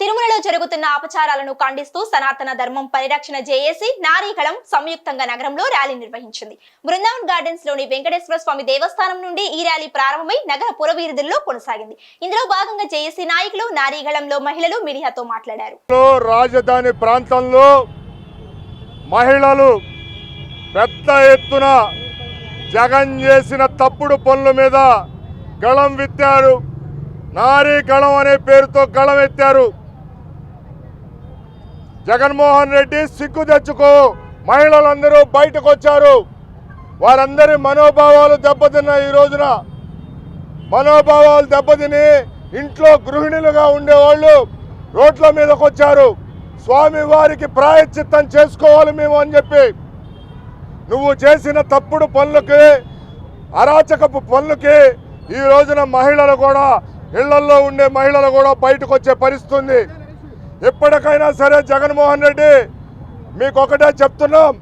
తిరుమలలో జరుగుతున్న అపచారాలను ఖండిస్తూ సనాతన ధర్మం పరిరక్షణ జేఏసీ నారీకళం సంయుక్తంగా నగరంలో ర్యాలీ నిర్వహించింది. బృందావన్ గార్డెన్స్లోని వెంకటేశ్వర స్వామి దేవస్థానం నుండి ఈ ర్యాలీ ప్రారంభమై నగర పురవీధుల్లో కొనసాగింది. ఇందులో భాగంగా జేఏసీ నాయకులు నారీగళంలో మహిళలు మీడియాతో మాట్లాడారు. రాజధాని ప్రాంతంలో మహిళలు పెద్ద ఎత్తున జగన్ చేసిన తప్పుడు పనుల మీద గళం విత్తారు. నారీ గళం అనే పేరుతో గళం ఎత్తారు. జగన్మోహన్ రెడ్డి సిగ్గు తెచ్చుకో. మహిళలందరూ బయటకు వచ్చారు వారందరి మనోభావాలు దెబ్బతిన్నాయి ఈ రోజున. మనోభావాలు దెబ్బతిని ఇంట్లో గృహిణులుగా ఉండేవాళ్ళు రోడ్ల మీదకు వచ్చారు స్వామి వారికి ప్రాయశ్చిత్తం చేసుకోవాలి మేము అని చెప్పి. నువ్వు చేసిన తప్పుడు పనులకి అరాచకపు పనులకి ఈ రోజున మహిళలు కూడా ఇళ్ళల్లో ఉండే మహిళలు కూడా బయటకు వచ్చే పరిస్థితి ఎప్పటికైనా సరే జగన్మోహన్ రెడ్డి మీకు ఒకటే చెప్తున్నాం.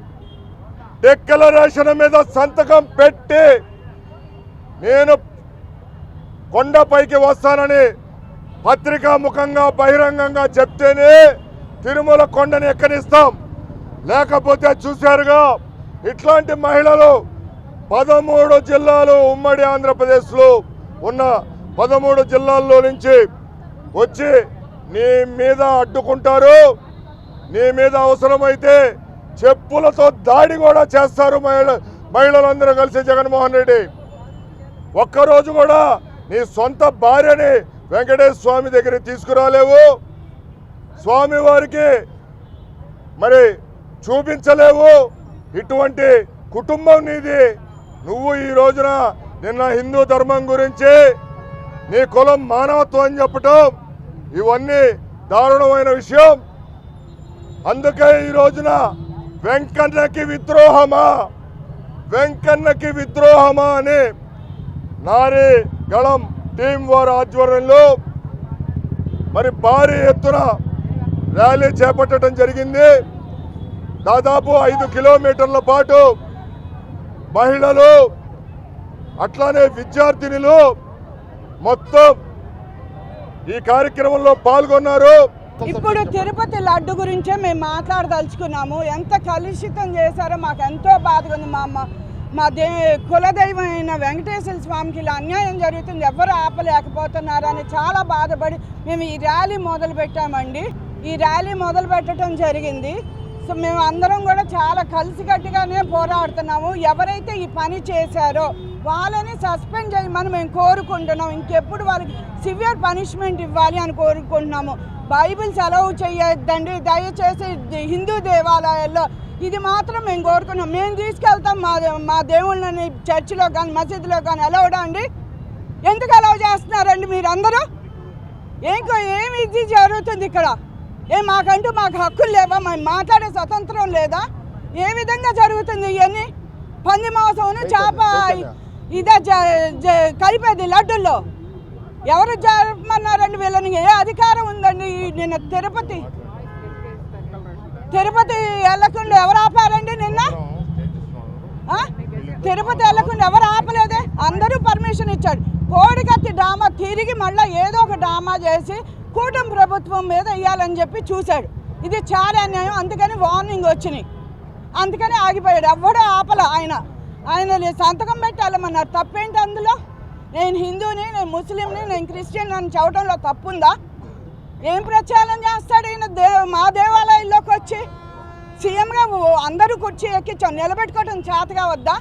డిక్లరేషన్ మీద సంతకం పెట్టి నేను కొండపైకి వస్తానని పత్రికా ముఖంగా బహిరంగంగా చెప్తేనే తిరుమల కొండని ఎక్కనిస్తాం. లేకపోతే చూశారుగా ఇట్లాంటి మహిళలు పదమూడు జిల్లాలు ఉమ్మడి ఆంధ్రప్రదేశ్లో ఉన్న పదమూడు జిల్లాల్లో నుంచి వచ్చి నీ మీద అడ్డుకుంటారు. నీ మీద అవసరమైతే చెప్పులతో దాడి కూడా చేస్తారు మహిళ మహిళలందరూ కలిసి జగన్మోహన్ రెడ్డి. ఒక్కరోజు కూడా నీ సొంత భార్యని వెంకటేశ్వర స్వామి దగ్గర తీసుకురాలేవు. స్వామి వారికి మరి చూపించలేవు. ఇటువంటి కుటుంబం నీది. నువ్వు ఈ రోజున నిన్న హిందూ ధర్మం గురించి నీ కులం మానవత్వం అని చెప్పటం ఇవన్నీ దారుణమైన విషయం. అందుకే ఈ రోజున వెంకన్నకి విద్రోహమా? వెంకన్నకి విద్రోహమా అని నారీ గళం టీం వారి ఆధ్వర్యంలో మరి భారీ ఎత్తున ర్యాలీ చేపట్టడం జరిగింది. దాదాపు ఐదు కిలోమీటర్ల పాటు మహిళలు అట్లానే విద్యార్థినులు మొత్తం ఈ కార్యక్రమంలో పాల్గొన్నారు. ఇప్పుడు తిరుపతి లడ్డు గురించే మేము మాట్లాడదలుచుకున్నాము. ఎంత కలుషితం చేశారో మాకు ఎంతో బాధగా ఉంది. మా అమ్మ మా దే కులదైవమైన వెంకటేశ్వర స్వామికి ఇలా అన్యాయం జరుగుతుంది. ఎవరు ఆపలేకపోతున్నారు అని చాలా బాధపడి మేము ఈ ర్యాలీ మొదలు పెట్టామండి ఈ ర్యాలీ మొదలు పెట్టడం జరిగింది. సో మేము అందరం కూడా చాలా కలిసికట్టుగానే పోరాడుతున్నాము. ఎవరైతే ఈ పని చేశారో వాళ్ళని సస్పెండ్ చేయమని మేము కోరుకుంటున్నాం. ఇంకెప్పుడు వాళ్ళకి సివియర్ పనిష్మెంట్ ఇవ్వాలి అని కోరుకుంటున్నాము. బైబిల్ సెలవు చేయొద్దండి. దయచేసి హిందూ దేవాలయాల్లో ఇది మాత్రం మేము కోరుకున్నాం మేము తీసుకెళ్తాం మా మా దేవుళ్ళని చర్చిలో కానీ మసీదులో కానీ అలవడా అండి? ఎందుకు అలవ్ చేస్తున్నారండి మీరందరూ? ఏం ఏమి ఇది జరుగుతుంది ఇక్కడ? ఏ మాకంటూ మాకు హక్కులు లేవా? మేము మాట్లాడే స్వతంత్రం లేదా? ఏ విధంగా జరుగుతుంది ఇవన్నీ? పంది మాంసం చేప ఇదే జ- జ- కలిపేది లడ్డుల్లో. ఎవరు జరపమన్నారండి వీళ్ళని? ఏ అధికారం ఉందండి నిన్న తిరుపతి? తిరుపతి వెళ్ళకుండా ఎవరు ఆపారండి నిన్న? తిరుపతి వెళ్ళకుండా ఎవరు ఆపలేదే? అందరూ పర్మిషన్ ఇచ్చాడు కోడికత్తి డ్రామా తిరిగి మళ్ళీ ఏదో ఒక డ్రామా చేసి కూటమి ప్రభుత్వం మీద ఇవ్వాలని చెప్పి చూశాడు. ఇది చాలా అన్యాయం. అందుకని వార్నింగ్ వచ్చినాయి. అందుకని ఆగిపోయాడు. ఎవ్వడూ ఆపల ఆయన. ఆయన సంతకం పెట్టి తప్పేంటి అందులో? నేను హిందూని నేను ముస్లింని నేను క్రిస్టియన్ అని చెప్పడంలో తప్పుందా? ఏం ప్రచారం చేస్తాడు ఈయన దే మా దేవాలయంలోకి వచ్చి? సీఎంగా అందరూ కుర్చీ ఎక్కించాం నిలబెట్టుకోవడం చేతగా వద్దా